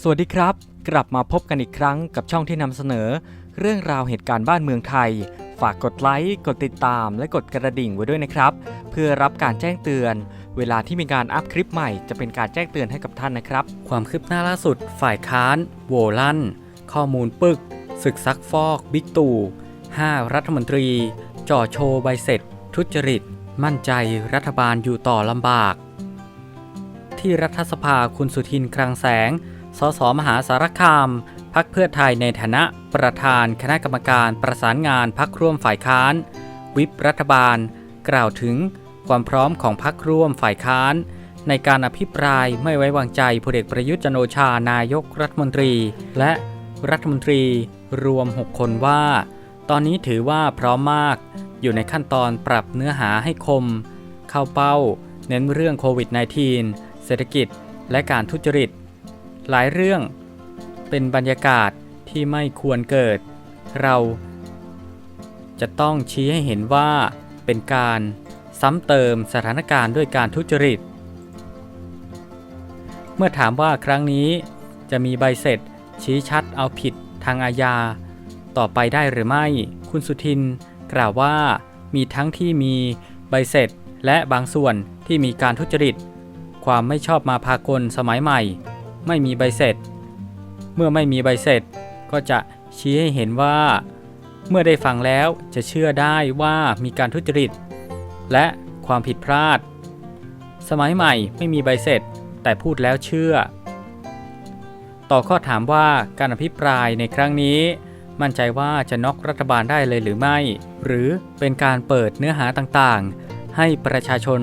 สวัสดีครับ กลับมาพบกันอีกครั้งกับช่องที่นำเสนอ เรื่องราวเหตุการณ์บ้านเมืองไทย ฝากกดไลค์กดติดตาม และกดกระดิ่งไว้ด้วยนะครับ เพื่อรับการแจ้งเตือน เวลาที่มีการอัพคลิปใหม่จะเป็นการแจ้งเตือนให้กับท่านนะครับ ความคืบหน้าล่าสุด ฝ่ายค้านโหวลั่น ข้อมูลปึกศึกซักฟอกบิ๊กตู่5รัฐมนตรี จ่อโชว์ใบเสร็จ ทุจริต มั่นใจรัฐบาลอยู่ต่อลำบาก ที่รัฐสภาคุณสุทินคลังแสง สสมหาสารคาม พักเพื่อไทยในฐานะประธานคณะกรรมการประสานงานพักร่วมฝ่ายค้าน วิปรัฐบาล กล่าวถึงความพร้อมของพักร่วมฝ่ายค้าน ในการอภิปรายไม่ไว้วางใจพลเอกประยุทธ์จันโอชานายกรัฐมนตรี และรัฐมนตรีรวม 6 คนว่า ตอนนี้ถือว่าพร้อมมาก อยู่ในขั้นตอนปรับเนื้อหาให้คม เข้าเป้า เน้นเรื่องโควิด -19 เศรษฐกิจ และการทุจริต หลายเรื่องเป็นบรรยากาศที่ไม่ควรเกิด เราจะต้องชี้ให้เห็นว่าเป็นการซ้ำเติมสถานการณ์ด้วยการทุจริต เมื่อถามว่าครั้งนี้จะมีใบเสร็จชี้ชัดเอาผิดทางอาญา ต่อไปได้หรือไม่ คุณสุทินกล่าวว่ามีทั้งที่มีใบเสร็จและบางส่วนที่มีการทุจริต ความไม่ชอบมาพากลสมัยใหม่ ไม่มีใบเสร็จ เมื่อไม่มีใบเสร็จ ก็จะชี้ให้เห็นว่า เมื่อได้ฟังแล้วจะเชื่อได้ว่ามีการทุจริต และความผิดพลาด สมัยใหม่ไม่มีใบเสร็จ แต่พูดแล้วเชื่อ ต่อข้อถามว่าการอภิปรายในครั้งนี้ มั่นใจว่าจะน็อกรัฐบาลได้เลยหรือไม่ หรือเป็นการเปิดเนื้อหาต่างๆ ให้ประชาชน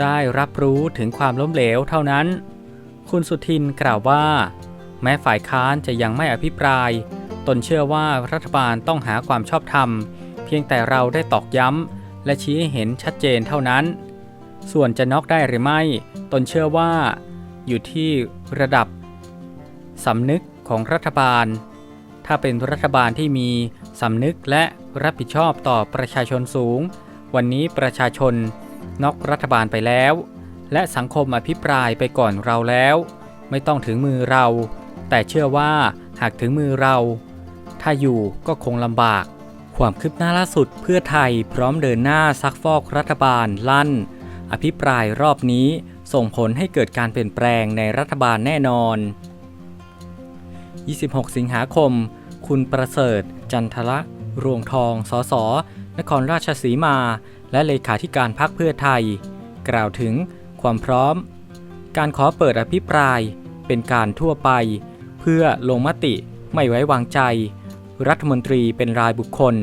ได้รับรู้ถึงความล้มเหลวเท่านั้น คุณสุทินกล่าวว่า แม้ฝ่ายค้านจะยังไม่อภิปราย ตนเชื่อว่ารัฐบาลต้องหาความชอบธรรม เพียงแต่เราได้ตอกย้ำ และชี้ให้เห็นชัดเจนเท่านั้น ส่วนจะน็อกได้หรือไม่ ตนเชื่อว่า อยู่ที่ระดับสำนึกของรัฐบาล ถ้าเป็นรัฐบาลที่มีสำนึกและรับผิดชอบต่อประชาชนสูง วันนี้ประชาชนน็อกรัฐบาลไปแล้ว และสังคมอภิปรายไปก่อนเราแล้ว ไม่ต้องถึงมือเรา แต่เชื่อว่าหากถึงมือเรา ถ้าอยู่ก็คงลำบาก ความคืบหน้าล่าสุดเพื่อไทยพร้อมเดินหน้าซักฟอกรัฐบาลลั่น อภิปรายรอบนี้ส่งผลให้เกิดการเปลี่ยนแปลงในรัฐบาลแน่นอน 26 สิงหาคม คุณประเสริฐ จันทละรวงทอง สส นครราชสีมา และเลขาธิการพรรคเพื่อไทย กล่าวถึง ความพร้อม การขอเปิดอภิปรายเป็นการทั่วไป เพื่อลงมติไม่ไว้วางใจ รัฐมนตรีเป็นรายบุคคล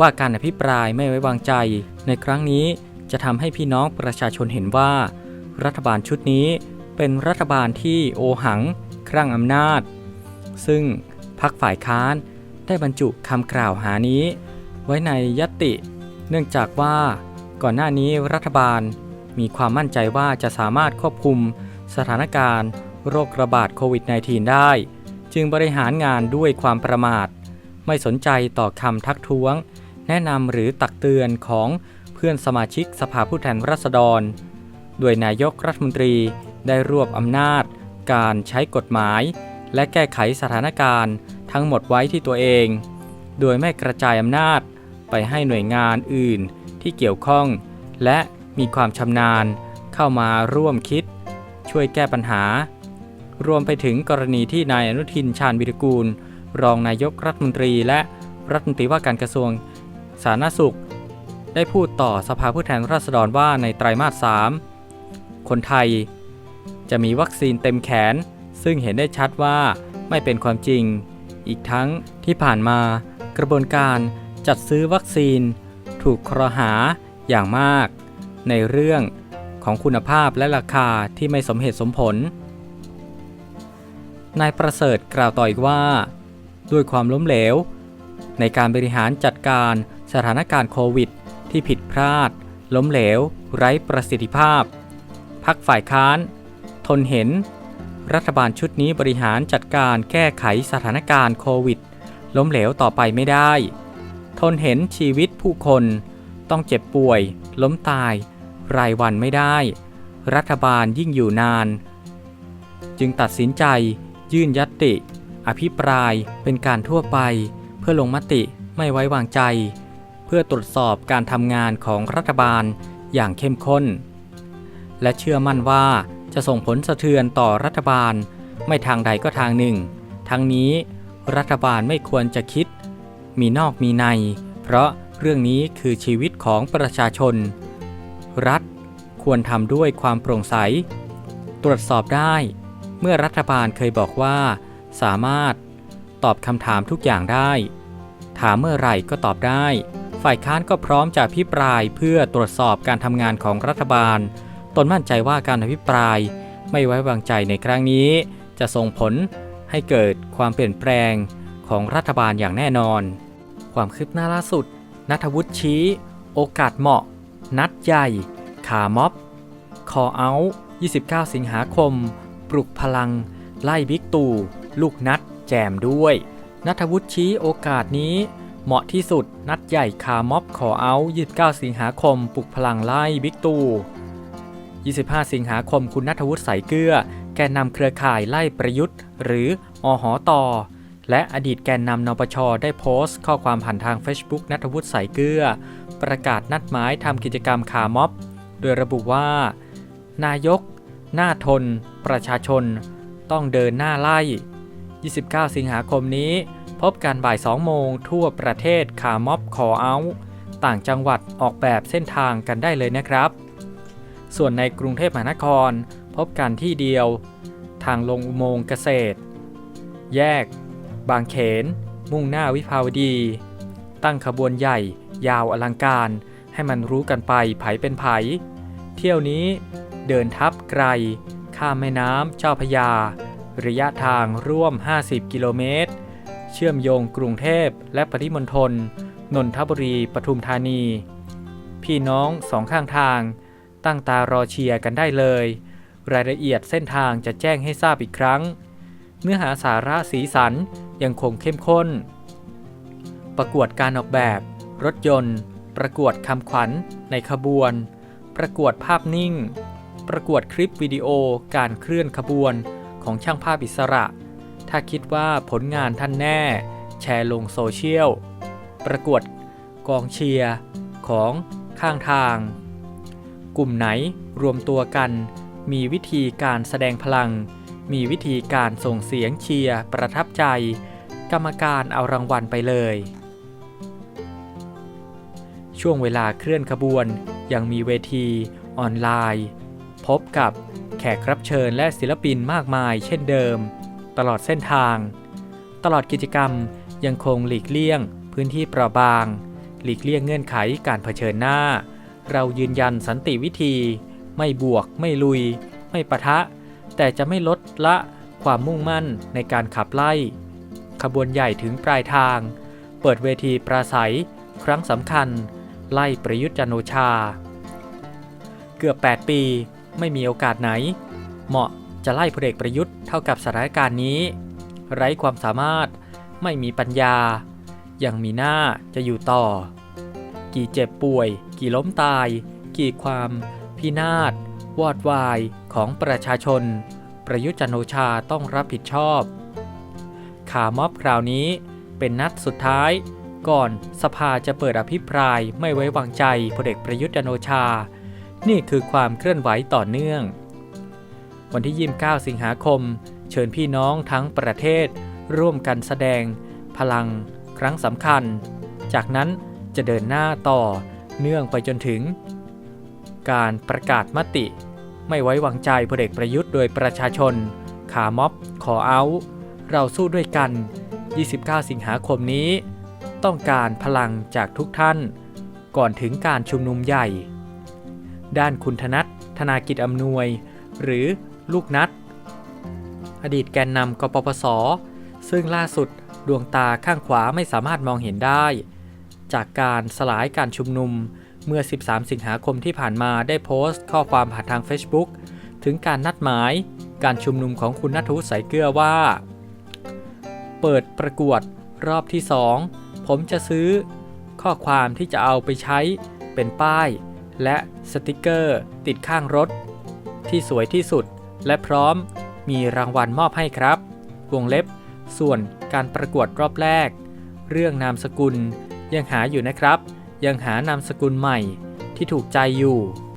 ว่าการอภิปรายไม่ไว้วางใจ ในครั้งนี้จะทำให้พี่น้องประชาชนเห็นว่า รัฐบาลชุดนี้เป็นรัฐบาลที่โอหัง ครั่งอำนาจ ซึ่งพักฝ่ายค้านได้บรรจุคำกล่าวหานี้ ไว้ในยติ เนื่องจากว่าก่อนหน้านี้รัฐบาล มีความมั่นใจว่าจะสามารถควบคุมสถานการณ์ โรคระบาดโควิด -19 ได้ จึงบริหารงานด้วยความประมาท ไม่สนใจต่อคำทักท้วง แนะนำหรือตักเตือนของเพื่อนสมาชิกสภาผู้แทนราษฎร โดยนายกรัฐมนตรีได้รวบอำนาจ การใช้กฎหมาย และแก้ไขสถานการณ์ ทั้งหมดไว้ที่ตัวเอง โดยไม่กระจายอำนาจไปให้หน่วยงานอื่นที่เกี่ยวข้อง และ มีความชำนาญ เข้ามาร่วมคิด ช่วยแก้ปัญหา รวมไปถึงกรณีที่นายอนุทินชาญวิรกูล รองนายกรัฐมนตรีและรัฐมนตรีว่าการกระทรวงสาธารณสุข ได้พูดต่อสภาผู้แทนราษฎรว่าในไตรมาส 3 คนไทย จะมีวัคซีนเต็มแขน ซึ่งเห็นได้ชัดว่าไม่เป็นความจริง อีกทั้งที่ผ่านมากระบวนการจัดซื้อวัคซีน ถูกครหาอย่างมาก ในเรื่องของคุณภาพและราคาที่ไม่สมเหตุสมผล นายประเสริฐกล่าวต่ออีกว่า ด้วยความล้มเหลว ในการบริหารจัดการสถานการณ์โควิด ที่ผิดพลาด ล้มเหลว ไร้ประสิทธิภาพ พักฝ่ายค้าน ทนเห็น รัฐบาลชุดนี้บริหารจัดการแก้ไขสถานการณ์โควิด ล้มเหลวต่อไปไม่ได้ ทนเห็นชีวิตผู้คน ต้องเจ็บป่วย ล้มตาย รายวันไม่ได้ รัฐบาลยิ่งอยู่นาน จึงตัดสินใจ ยื่นยัตติ อภิปรายเป็นการทั่วไป เพื่อลงมติไม่ไว้วางใจ เพื่อตรวจสอบการทำงานของรัฐบาลอย่างเข้มข้น และเชื่อมั่นว่าจะส่งผลสะเทือนต่อรัฐบาลไม่ทางใดก็ทางหนึ่ง ทั้งนี้รัฐบาลไม่ควรจะคิด มีนอกมีใน เพราะ เรื่องนี้คือชีวิตของประชาชน รัฐควรทำด้วยความโปร่งใส ตรวจสอบได้ เมื่อรัฐบาลเคยบอกว่า สามารถตอบคำถามทุกอย่างได้ ถามเมื่อไหร่ก็ตอบได้ ฝ่ายค้านก็พร้อมจะอภิปรายเพื่อตรวจสอบการทำงานของรัฐบาล ตนมั่นใจว่าการอภิปรายไม่ไว้วางใจในครั้งนี้ จะส่งผลให้เกิดความเปลี่ยนแปลงของรัฐบาลอย่างแน่นอน ความคืบหน้าล่าสุด นัทวุฒิชี้ โอกาสเหมาะ นัดใหญ่ ขาม็อบ คอเอาท์29 สิงหาคม ปลุกพลัง ไล่บิ๊กตู่ ลูกนัด แจมด้วย นัทวุฒิชี้โอกาสนี้ เหมาะที่สุด นัดใหญ่คาม็อบขอเอาท์29 สิงหาคม ปลุกพลังไล่บิ๊กตู่ 25 สิงหาคม คุณนัทวุฒิใสายเกลือ แกนนำเครือข่ายไล่ประยุทธ์ หรืออหอตอ และอดีตแกนนำนปช ได้โพสต์ ข้อความผ่านทาง Facebook นัทวุฒิใสายเกลือ ประกาศนัดหมายทำกิจกรรมขาม็อบ โดยระบุว่า นายก หน้าทน ประชาชน ต้องเดินหน้าไล่ 29 สิงหาคมนี้ พบกันบ่าย 2 โมง ทั่วประเทศขาม็อบขอเอา ต่างจังหวัดออกแบบเส้นทางกันได้เลยนะครับ ส่วนในกรุงเทพมหานคร พบกันที่เดียว ทางลงอุโมงค์เกษตร แยก บางเขน มุ่งหน้าวิภาวดี ตั้งขบวนใหญ่ ยาวอลังการ ให้มันรู้กันไปไผเป็นไผ เที่ยวนี้เดินทับไกล ข้ามแม่น้ำเจ้าพยา ระยะทางร่วม 50 กิโลเมตร เชื่อมโยงกรุงเทพและปริมณฑลนนทบุรีปทุมธานี พี่น้องสองข้างทาง ตั้งตารอเชียร์กันได้เลย รายละเอียดเส้นทางจะแจ้งให้ทราบอีกครั้ง เนื้อหาสาระสีสันยังคงเข้มข้น ประกวดการออกแบบ รถยนต์ ประกวดคำขวัญ ในขบวน ประกวดภาพนิ่ง ประกวดคลิปวิดีโอการเคลื่อนขบวนของช่างภาพอิสระ ถ้าคิดว่าผลงานท่านแน่ แชร์ลงโซเชียล ประกวดกองเชียร์ของข้างทาง กลุ่มไหนรวมตัวกัน มีวิธีการแสดงพลัง มีวิธีการส่งเสียงเชียร์ประทับใจ กรรมการเอารางวัลไปเลย ช่วงเวลาเคลื่อนขบวนยังมีเวที ออนไลน์ พบกับแขกรับเชิญและศิลปินมากมายเช่นเดิม ตลอดเส้นทาง ตลอดกิจกรรมยังคงหลีกเลี่ยง พื้นที่เปราะบาง หลีกเลี่ยงเงื่อนไขการเผชิญหน้า เรายืนยันสันติวิธี ไม่บวก ไม่ลุย ไม่ปะทะ แต่จะไม่ลดละความมุ่งมั่นในการขับไล่ ขบวนใหญ่ถึงปลายทาง เปิดเวทีปราศัย ครั้งสำคัญ ไล่ประยุทธ์จันโอชา เกือบ 8 ปีไม่มีโอกาสไหน เหมาะจะไล่พลเอกประยุทธ์เท่ากับสถานการณ์นี้ ไร้ความสามารถไม่มีปัญญา ยังมีหน้าจะอยู่ต่อ กี่เจ็บป่วย กี่ล้มตาย กี่ความพินาศ วอดวายของประชาชน ประยุจันโอชาต้องรับผิดชอบ ขาม็อบคราวนี้เป็นนัดสุดท้าย ก่อนสภาจะเปิดอภิปรายไม่ไว้วางใจพลเอกประยุทธ์จันโอชา นี่คือความเคลื่อนไหวต่อเนื่อง วันที่ 29 สิงหาคม เชิญพี่น้องทั้งประเทศ ร่วมกันแสดง พลัง ครั้งสำคัญ จากนั้นจะเดินหน้าต่อเนื่องไปจนถึง การประกาศมติ ไม่ไว้วางใจพลเอกประยุทธ์โดยประชาชน ขาม็อบ ขอเอา เราสู้ด้วยกัน 29 สิงหาคมนี้ ต้องการพลังจากทุกท่าน ก่อนถึงการชุมนุมใหญ่ ด้านคุณธนัทธนากิจอำนวย หรือลูกนัด อดีตแกนนำกปปส ซึ่งล่าสุดดวงตาข้างขวาไม่สามารถมองเห็นได้ จากการสลายการชุมนุม เมื่อ 13 สิงหาคมที่ผ่านมาได้โพสต์ข้อความผ่านทาง Facebook ถึงการนัดหมาย การชุมนุมของคุณนัทวุฒิสยเกลือว่า เปิดประกวดรอบที่ 2 ผมจะซื้อข้อความที่จะเอาไปใช้เป็นป้าย และสติกเกอร์ติดข้างรถ ที่สวยที่สุดและพร้อมมีรางวัลมอบให้ครับ วงเล็บ ส่วนการประกวดรอบแรก เรื่องนามสกุลยังหาอยู่นะครับ ยังหานามสกุลใหม่ที่ถูกใจอยู่